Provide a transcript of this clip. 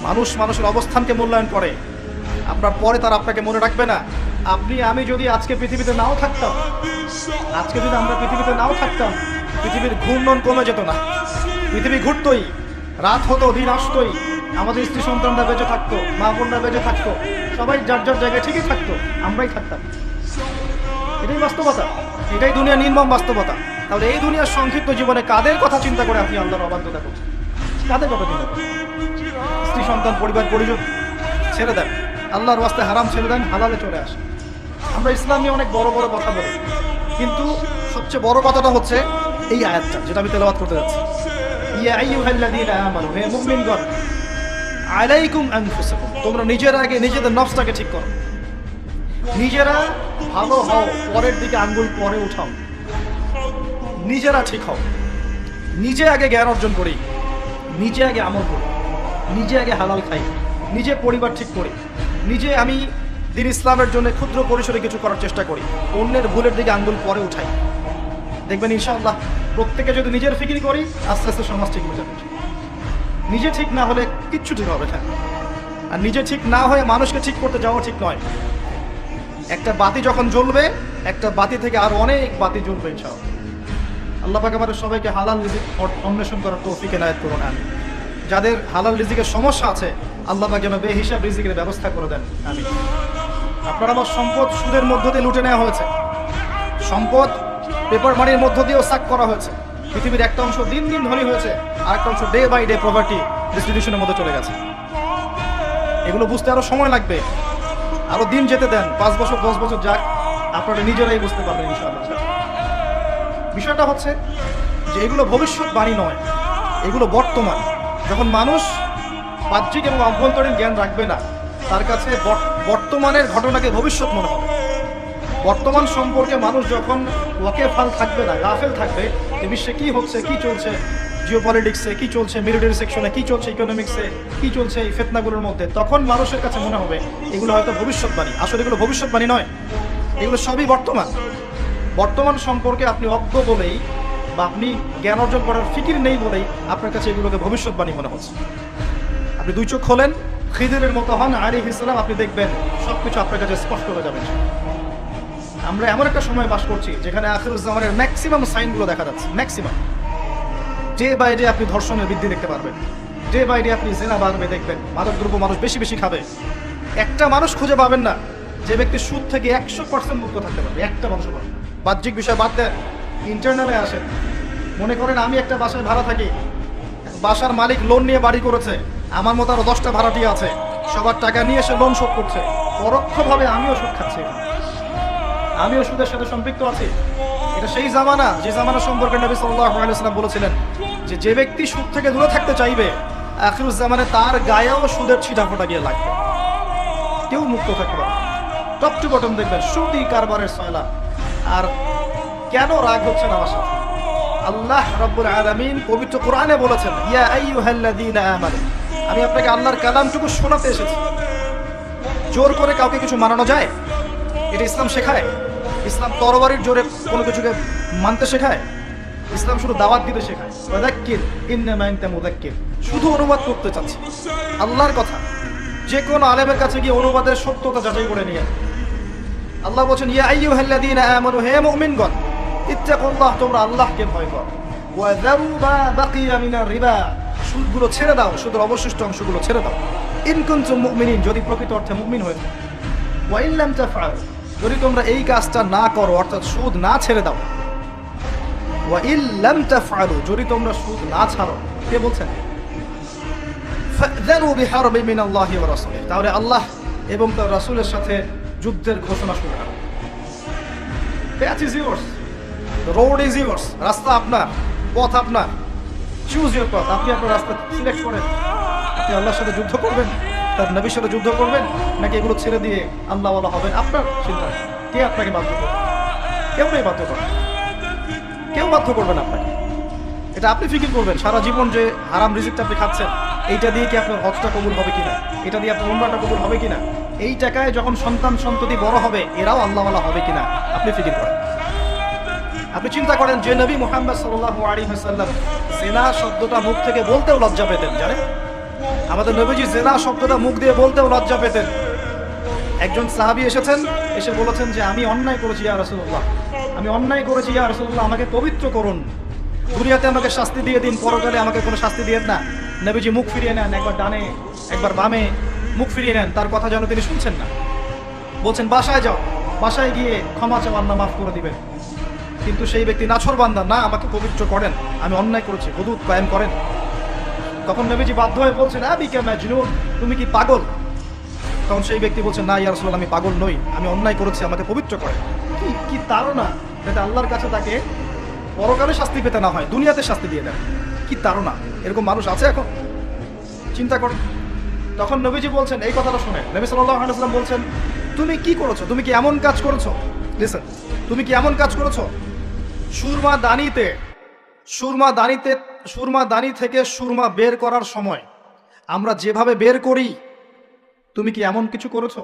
মানুষ মানুষের অবস্থানকে মূল্যায়ন করে। আপনার পরে তার আপনাকে মনে রাখবে না। আপনি, আমি যদি আজকে পৃথিবীতে নাও থাকতাম, আজকে যদি আমরা পৃথিবীতে নাও থাকতাম, পৃথিবীর ঘূর্ণন কমে যেত না। পৃথিবী ঘুরতই, রাত হতো দিন আসতোই। আমাদের স্ত্রী সন্তানরা বেঁচে থাকতো, মা বোনরা বেঁচে থাকতো। সবাই যার যার জায়গায় ঠিকই থাকতো, আমরাই থাকতাম। এটাই বাস্তবতা। এটাই দুনিয়া নির্মম বাস্তবতা। তাহলে এই দুনিয়ার সংক্ষিপ্ত জীবনে কাদের কথা চিন্তা করে আপনি আল্লাহর অবাধ্যতা করছেন? কাদের কথা চিন্তা স্ত্রী, সন্তান, পরিবার, পরিজন, ছেড়ে দেন। আল্লাহর ওয়াস্তে হারাম ছেড়ে দেন, হালালে চলে আসে আমরা ইসলাম নিয়ে অনেক বড় বড় কথা বলি। কিন্তু সবচেয়ে বড় কথাটা হচ্ছে এই আয়াতটা, যেটা আমি তেলাওয়াত করতে যাচ্ছি। তোমরা নিজের আগে নিজেদের নফসটাকে ঠিক করো। নিজেরা ভালো হও, পরের দিকে আঙ্গুল পরে উঠাও। নিজেরা ঠিক হও। নিজে আগে জ্ঞান অর্জন করি। নিজে আগে আমল করি, নিজে আগে হালাল খাই, নিজে পরিবার ঠিক করি, নিজে আমি দিন ইসলামের জন্য ক্ষুদ্র পরিসরে কিছু করার চেষ্টা করি, অন্যের ভুলের দিকে আঙ্গুল পরে উঠাই। দেখবেন ইনশাআল্লাহ, প্রত্যেকে যদি নিজের ফিকিরি করি, আস্তে আস্তে সমাজ ঠিক হয়ে যাবে। নিজে ঠিক না হলে কিচ্ছু ঠিক হবে না। আর নিজে ঠিক না হয়ে মানুষকে ঠিক করতে যাওয়া ঠিক নয়। একটা বাতি যখন জ্বলবে, একটা বাতি থেকে আর অনেক বাতি জ্বলবে ইনশাআল্লাহ। আল্লাহ পাক আমাদের সবাইকে হালাল রিজিক অন্বেষণ করার তৌফিক এনায়েত করুন আমি যাদের হালাল রিজিকের সমস্যা আছে, আল্লাহ পাক যেন বেহিসাব রিজিকের ব্যবস্থা করে দেন আমি আপনার আমার সম্পদ সুদের মধ্য দিয়ে লুটে নেওয়া হয়েছে। সম্পদ পেপার মানির মধ্য দিয়েও সাক করা হয়েছে। পৃথিবীর একটা অংশ দিন দিন ধনী হয়েছে আর একটা অংশ ডে বাই ডে প্রপার্টি ডিস্ট্রিবিউশনের মধ্যে চলে গেছে। এগুলো বুঝতে আরও সময় লাগবে। আরও দিন যেতে দেন, পাঁচ বছর, দশ বছর যাক, আপনারা নিজেরাই বুঝতে পারবেন, ইনশাআল্লাহ। বিষয়টা হচ্ছে যে এগুলো ভবিষ্যৎবাণী নয়, এগুলো বর্তমান। যখন মানুষ বাহ্যিক এবং অভ্যন্তরীণ জ্ঞান রাখবে না, তার কাছে বর- বর্তমানের ঘটনাকে ভবিষ্যৎ মনে হবে। বর্তমান সম্পর্কে মানুষ যখন ওয়াকেফাল থাকবে না, গাফেল থাকবে যে বিশ্বে কী হচ্ছে, কি চলছে জিও পলিটিক্সে কি চলছে মিলিটারি সেকশনে কী চলছে ইকোনমিক্সে কী চলছে এই ফেতনাগুলোর মধ্যে, তখন মানুষের কাছে মনে হবে এগুলো হয়তো ভবিষ্যৎবাণী। আসলে এগুলো ভবিষ্যৎবাণী নয়, এগুলো সবই বর্তমান। বর্তমান সম্পর্কে আপনি অজ্ঞ বলেই বা আপনি জ্ঞান অর্জন করার ফিকির নেই বলেই আপনার কাছে এগুলোকে ভবিষ্যৎবাণী মনে হচ্ছে। আপনি দুই চোখ খোলেন, খিদিরের মতো হন আরিফ ইসলাম আপনি দেখবেন সব কিছু আপনার কাছে স্পষ্ট হয়ে যাবে। আমরা এমন একটা সময় বাস করছি যেখানে আখিরুজ্জামানের ম্যাক্সিমাম সাইনগুলো দেখা যাচ্ছে ম্যাক্সিমাম ডে বাই ডে আপনি ধর্ষণের বৃদ্ধি দেখতে পারবেন ডে বাই ডে আপনি জেনা বাড়বে দেখবেন মাদক দ্রব্য মানুষ বেশি বেশি খাবে। একটা মানুষ খুঁজে পাবেন না, যে ব্যক্তি সুদ থেকে একশো পার্সেন্ট মুক্ত থাকতে পারবে, একটা মানুষ পাবে বাহ্যিক বিষয় বাদ দেন ইন্টারনালে আসেন মনে করেন আমি একটা বাসায় ভাড়া থাকি। বাসার মালিক লোন নিয়ে বাড়ি করেছে। আমার মতো আরও দশটা ভাড়াটি আছে। সবার টাকা নিয়ে এসে লোন শোধ করছে। পরোক্ষভাবে আমিও সুদ খাচ্ছি। আমিও সুদের সাথে সম্পৃক্ত আছি। এটা সেই জামানা, যে জামানা সম্পর্কে নবী আলাইহি বলেছিলেন যে যে ব্যক্তি সুদ থেকে দূরে থাকতে চাইবে আখিরুজ জামানে তার গায়েও সুদের ছিটা ফোটা গিয়ে লাগবে। কেউ মুক্ত থাকবে টপ টু বটম দেখবেন সুদি কারবারের সয়লা। আর কেন রাগ হচ্ছে না আমার সাথে? আল্লাহ রাব্বুল আলামিন পবিত্র কোরআনে বলেছেন আমি আপনাকে আল্লাহর কালামটুকু শোনাতে এসেছি। জোর করে কাউকে কিছু মানানো যায়? এটা ইসলাম শেখায়? ইসলাম তরবারির জোরে কোনো কিছুকে মানতে শেখায়? ইসলাম শুধু দাওয়াত দিতে শেখায়? শুধু অনুবাদ করতে চাচ্ছি। আল্লাহর কথা। যে কোনো আলেমের কাছে গিয়ে অনুবাদের সত্যতা যাচাই করে নিয়ে। আল্লাহ বলছেন, ইয়া আইয়ুহাল্লাযীনা আমানু, হে মুমিনগণ, ইত্তাকুল্লাহ, তোমরা আল্লাহকে ভয় করো। ওয়া যারু মা বাকিয়া মিনার রিবা, সুদগুলো ছেড়ে দাও, সুদের অবশিষ্ট অংশগুলো ছেড়ে দাও। ইন কুনতুম মুমিনিন, যদি প্রকৃত অর্থে মুমিন হয়ে ওয়া ইন লাম তাফআল, যদি তোমরা এই কাজটা না করো, অর্থাৎ সুদ না ছেড়ে দাও। ওয়া ইন লাম তাফআলু, যদি তোমরা সুদ না ছাড়ো, কে বলছেন? ফাযানু বিহারবি মিনাল্লাহি ওয়া রাসূলিহি। তাহলে আল্লাহ এবং তার রাসূলের সাথে যুদ্ধের ঘোষণা শুরু করো path is yours road is yours রাস্তা আপনার, পথ আপনার। চুজ ইউর পথ আপনি আপনার রাস্তা সিলেক্ট করেন। আপনি আল্লাহর সাথে যুদ্ধ করবেন, তার নবীর সাথে যুদ্ধ করবেন, নাকি এগুলো ছেড়ে দিয়ে আল্লাহওয়ালা হবেন? আপনার চিন্তা। কে আপনাকে বাধ্য করবে? কেউ নেই বাধ্য করবে। কেউ বাধ্য করবেন আপনাকে। এটা আপনি ফিকির করবেন। সারা জীবন যে হারাম রিজিকটা আপনি খাচ্ছেন, এইটা দিয়ে কি আপনার হজটা কবুল হবে কিনা? এটা দিয়ে আপনার উমরাটা কবুল হবে কিনা? এই টাকায় যখন সন্তান সন্ততি বড় হবে, এরাও আল্লাহওয়ালা হবে কিনা? আপনি ফিকির করেন। আপনি চিন্তা করেন যে নবী মোহাম্মদ সাল্লাল্লাহু আলাইহি ওয়াসাল্লাম জেনা শব্দটা মুখ থেকে বলতেও লজ্জা পেতেন, জানেন? আমাদের নবীজি জেনা শব্দটা মুখ দিয়ে বলতেও লজ্জা পেতেন। একজন সাহাবী এসেছেন, এসে বলেছেন যে, আমি অন্যায় করেছি, ইয়া রসুল্লাহ আমি অন্যায় করেছি, ইয়া রসুল্লাহ আমাকে পবিত্র করুন। দুনিয়াতে আমাকে শাস্তি দিয়ে দিন, পরকালে আমাকে কোনো শাস্তি দিয়ে না। নবীজি মুখ ফিরিয়ে নেন, একবার ডানে, একবার বামে। মুখ ফিরিয়ে নেন, তার কথা যেন তিনি শুনছেন না। বলছেন, বাসায় যাও। বাসায় গিয়ে ক্ষমা চাও আল্লাহ মাফ করে দিবেন। কিন্তু সেই ব্যক্তি নাছর বান্দা না, আমাকে পবিত্র করেন। আমি অন্যায় করেছি, হদুদ কায়েম করেন। তখন নবীজি বাধ্য হয়ে বলছেন, আবি কে ম্যাজনুন তুমি কি পাগল? তখন সেই ব্যক্তি বলছে না ইয়ার আমি পাগল নই। আমি অন্যায় করেছি, আমাকে পবিত্র করে কি কি তাড়না! যাতে আল্লাহর কাছে তাকে পরকালে শাস্তি পেতে না হয়, দুনিয়াতে শাস্তি দিয়ে দেন। কি তাড়না! এরকম মানুষ আছে এখন? চিন্তা করুন। তখন নবীজি বলছেন, এই কথাটা শুনে নবী সাল্লাম বলছেন, তুমি কি করেছ? তুমি কি এমন কাজ করেছ? লিসেন তুমি কি এমন কাজ করেছ? সুরমা দানিতে সুরমা দানিতে, সুরমা দানি থেকে সুরমা বের করার সময় আমরা যেভাবে বের করি, তুমি কি এমন কিছু করেছ?